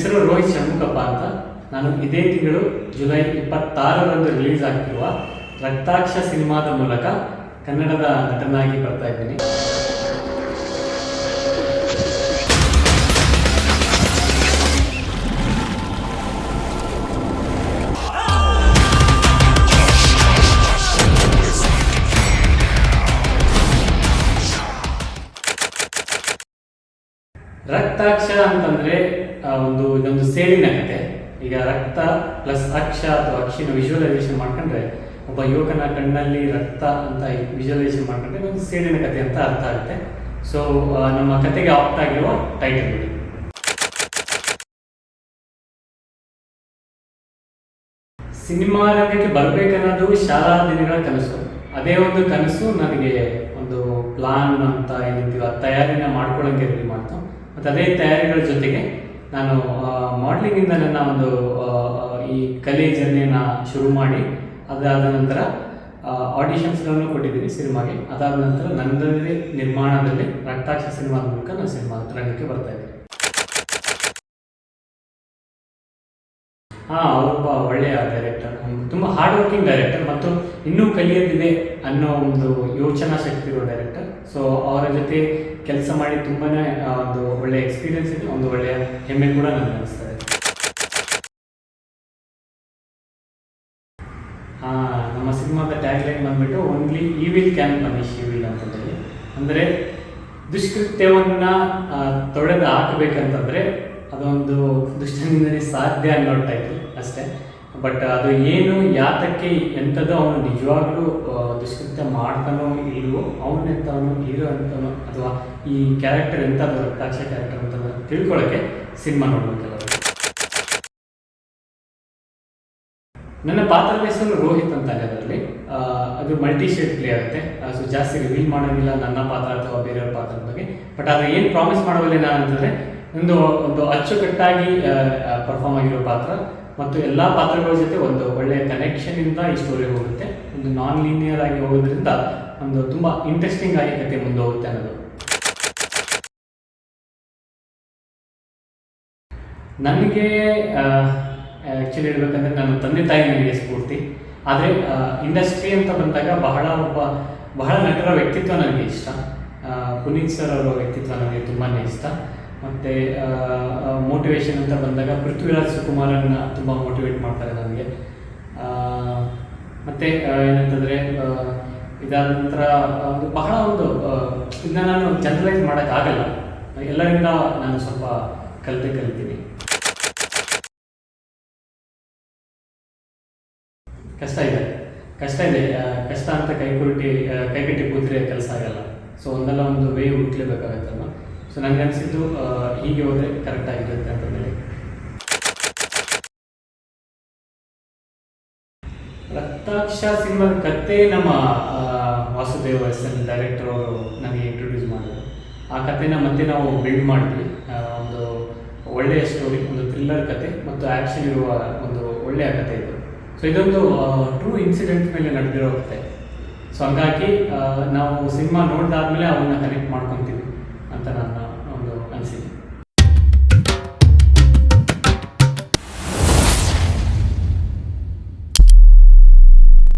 ಹೆಸರು ರೋಹಿತ್ ಷಣ್ಮುಖಪ್ಪ ಅಂತ. ನಾನು ಇದೇ ತಿಂಗಳು ಜುಲೈ ಇಪ್ಪತ್ತಾರರಂದು ರಿಲೀಸ್ ಆಗ್ತಿರುವ ರಕ್ತಾಕ್ಷ ಸಿನಿಮಾದ ಮೂಲಕ ಕನ್ನಡದ ನಟನಾಗಿ ಬರ್ತಾ ಇದ್ದೀನಿ. ರಕ್ತಾಕ್ಷ ಅಂತಂದ್ರೆ ಒಂದು, ಇದೊಂದು ಸೇಡಿನ ಕತೆ. ಈಗ ರಕ್ತ ಪ್ಲಸ್ ಅಕ್ಷ ಅಥವಾ ಅಕ್ಷಿನ ವಿಜುವಲೈಸೇಷನ್ ಮಾಡ್ಕೊಂಡ್ರೆ, ಒಬ್ಬ ಯುವಕನ ಕಣ್ಣಲ್ಲಿ ರಕ್ತ ಅಂತ ವಿಜುವಲೈಸೇಷನ್ ಮಾಡ್ಕೊಂಡ್ರೆ ಒಂದು ಸೇಡಿನ ಕತೆ ಅಂತ ಅರ್ಥ ಆಗುತ್ತೆ. ಸೊ ನಮ್ಮ ಕತೆಗೆ ಆಪ್ಟ್ ಆಗಿರುವ ಟೈಟಲ್ ನೋಡಿ ಸಿನಿಮಾ ರಂಗಕ್ಕೆ ಬರ್ಬೇಕನ್ನೋದು ಶಾಲಾ ದಿನಗಳ ಕನಸು. ಅದೇ ಒಂದು ಕನಸು ನನಗೆ ಒಂದು ಪ್ಲಾನ್ ಅಂತ ಏನಂತೀವ ತಯಾರಿನ ಮಾಡ್ಕೊಳ್ಳೋಂಗೆ ರೆಡಿ ಮಾಡ್ತು. ಮತ್ತು ಅದೇ ತಯಾರಿಗಳ ಜೊತೆಗೆ ನಾನು ಮಾಡಲಿಂಗಿಂದ ನನ್ನ ಒಂದು ಈ ಕಲೆ ಜರ್ನಿಯನ್ನು ಶುರು ಮಾಡಿ ಅದಾದ ನಂತರ ಆಡಿಷನ್ಸ್ಗಳನ್ನು ಕೊಟ್ಟಿದ್ದೀನಿ ಸಿನಿಮಾಗೆ. ಅದಾದ ನಂತರ ನನ್ನದೇ ನಿರ್ಮಾಣದಲ್ಲಿ ರಕ್ತಾಕ್ಷ ಸಿನಿಮಾದ ಮೂಲಕ ನಾನು ಸಿನಿಮಾ ರಂಗಕ್ಕೆ ಬರ್ತಾ ಇದ್ದೀನಿ. ಹಾ ಅವರೊಬ್ಬ ಒಳ್ಳೆಯ ಡೈರೆಕ್ಟರ್ ತುಂಬ ಹಾರ್ಡ್ ವರ್ಕಿಂಗ್ ಡೈರೆಕ್ಟರ್ ಮತ್ತು ಇನ್ನೂ ಕಲಿಯೋದಿದೆ ಅನ್ನೋ ಒಂದು ಯೋಚನಾ ಶಕ್ತಿ ಇರೋ ಡೈರೆಕ್ಟರ್ ಸೊ ಅವರ ಜೊತೆ ಕೆಲಸ ಮಾಡಿ ತುಂಬಾ ಒಂದು ಒಳ್ಳೆಯ ಎಕ್ಸ್ಪೀರಿಯನ್ಸ್ ಇದೆ, ಒಂದು ಒಳ್ಳೆಯ ಹೆಮ್ಮೆ ಕೂಡ ನನಗೆ ಅನಿಸ್ತಾ ಇದೆ. ನಮ್ಮ ಸಿನಿಮಾದ ಟ್ಯಾಗ್ ಲೈನ್ ಬಂದ್ಬಿಟ್ಟು only evil can punish evil ಹೇಳಿ ಅಂದರೆ ದುಷ್ಕೃತ್ಯವನ್ನು ತೊಡೆದು ಹಾಕಬೇಕಂತಂದ್ರೆ ಅದೊಂದು ದುಷ್ಟನಿಂದನೇ ಸಾಧ್ಯ ಅನ್ನೋ ಟೈಟಲ್ ಅಷ್ಟೇ. ಬಟ್ ಅದು ಏನು, ಯಾತಕ್ಕೆ ಎಂಥದ್ದು ಅವನು ನಿಜವಾಗ್ಲೂ ದುಷ್ಕೃತ್ಯ ಮಾಡ್ತಾನೋ ಇಲ್ವೋ ಅವನೆಂಥವನು ಹೀರೋ ಅಂತನೋ ಅಥವಾ ಈ ಕ್ಯಾರೆಕ್ಟರ್ ಎಂಥದ್ದು ರಕ್ತಾಕ್ಷ ಕ್ಯಾರೆಕ್ಟರ್ ಅಂತ ತಿಳ್ಕೊಳ್ಳೋಕ್ಕೆ ಸಿನಿಮಾ ನೋಡ್ಬೇಕಲ್ಲ ನನ್ನ ಪಾತ್ರದ ಹೆಸರು ರೋಹಿತ್ ಅಂತ ಇದೆ ಅದರಲ್ಲಿ ಅದು ಮಲ್ಟಿ ಶೇಡ್ ಪ್ಲೇ ಆಗುತ್ತೆ. ಸೊ ಜಾಸ್ತಿ ರಿವೀಲ್ ಮಾಡೋದಿಲ್ಲ ನನ್ನ ಪಾತ್ರ ಅಥವಾ ಬೇರೆಯವ್ರ ಪಾತ್ರದ ಬಗ್ಗೆ. ಬಟ್ ಅದು ಏನು ಪ್ರಾಮಿಸ್ ಮಾಡೋದಿಲ್ಲ ಅಂತಂದರೆ ಒಂದು ಒಂದು ಅಚ್ಚುಕಟ್ಟಾಗಿ ಪರ್ಫಾರ್ಮ್ ಆಗಿರೋ ಪಾತ್ರ. ಮತ್ತು ಎಲ್ಲ ಪಾತ್ರಗಳ ಜೊತೆ ಒಂದು ಒಳ್ಳೆಯ ಕನೆಕ್ಷನ್ ಇಂದ ಈ ಸ್ಟೋರಿ ಹೋಗುತ್ತೆ. ಒಂದು ನಾನ್ ಲೀನಿಯರ್ ಆಗಿ ಹೋಗೋದ್ರಿಂದ ಒಂದು ತುಂಬ ಇಂಟ್ರೆಸ್ಟಿಂಗ್ ಆಗಿ ಕತೆ ಮುಂದೆ ಹೋಗುತ್ತೆ ಅನ್ನೋದು. ನನಗೆ ಆ್ಯಕ್ಚುಲಿ ಹೇಳ್ಬೇಕಂದ್ರೆ ನನ್ನ ತಂದೆ ತಾಯಿ ನನಗೆ ಸ್ಫೂರ್ತಿ. ಆದರೆ ಇಂಡಸ್ಟ್ರಿ ಅಂತ ಬಂದಾಗ ಬಹಳ ಒಬ್ಬ, ಬಹಳ ನಟರ ವ್ಯಕ್ತಿತ್ವ ನನಗೆ ಇಷ್ಟ. ಪುನೀತ್ ಸರ್ ಅವರ ವ್ಯಕ್ತಿತ್ವ ನನಗೆ ತುಂಬಾ ಇಷ್ಟ. ಮತ್ತು ಮೋಟಿವೇಶನ್ ಅಂತ ಬಂದಾಗ ಪೃಥ್ವಿರಾಜ್ ಸುಕುಮಾರನ್ನ ತುಂಬ ಮೋಟಿವೇಟ್ ಮಾಡ್ತಾರೆ ನನಗೆ ಮತ್ತೆ ಏನಂತಂದ್ರೆ ಇದಾದ ನಂತರ ಒಂದು ಬಹಳ ಒಂದು ಇದನ್ನ ನಾನು ಜನರಲೈಸ್ ಮಾಡೋಕ್ಕಾಗಲ್ಲ ಎಲ್ಲರಿಂದ ನಾನು ಸ್ವಲ್ಪ ಕಲಿತೆ ಕಲಿತೀನಿ. ಕಷ್ಟ ಇದೆ. ಕಷ್ಟ ಇದೆ. ಕಷ್ಟ ಅಂತ ಕೈ ಕೈಗೆಟ್ಟಿ ಕೈಗಟ್ಟಿ ಕೂತ್ರೆ ಕೆಲಸ ಆಗಲ್ಲ. ಸೊ ಒಂದಲ್ಲ ಒಂದು ವೇ ಹುಟ್ಲೇಬೇಕಾಗತ್ತಲ್ಲ ಸೊ ನನಗೆ ಅನಿಸಿದ್ದು ಹೀಗೆ ಹೋದ್ರೆ ಕರೆಕ್ಟ್ ಆಗಿರುತ್ತೆ ಅಂತಂದೇಳಿ ರಕ್ತಾಕ್ಷ ಸಿನಿಮಾದ ಕತೆ ನಮ್ಮ ವಾಸುದೇವ ಎಸ್ ಎನ್ ಡೈರೆಕ್ಟರ್ ಅವರು ನಮಗೆ ಇಂಟ್ರೊಡ್ಯೂಸ್ ಮಾಡಿದ್ರು. ಆ ಕಥೆನ ಮತ್ತೆ ನಾವು ಬಿಲ್ಡ್ ಮಾಡಿದ್ವಿ. ಒಂದು ಒಳ್ಳೆಯ ಸ್ಟೋರಿ ಒಂದು ಥ್ರಿಲ್ಲರ್ ಕತೆ ಮತ್ತು ಆ್ಯಕ್ಷನ್ ಇರುವ ಒಂದು ಒಳ್ಳೆಯ ಕತೆ ಇದು. ಸೊ ಇದೊಂದು ಟ್ರೂ ಇನ್ಸಿಡೆಂಟ್ ಮೇಲೆ ನಡೆದಿರೋ ಕತೆ. ಸೊ ಹಂಗಾಗಿ ನಾವು ಸಿನಿಮಾ ನೋಡಿದಾದ್ಮೇಲೆ ಅವನ್ನ ಕನೆಕ್ಟ್ ಮಾಡ್ಕೊತೀವಿ. ಅಂತ ನನ್ನ ಒಂದು ಅನಿಸಿಕೆ.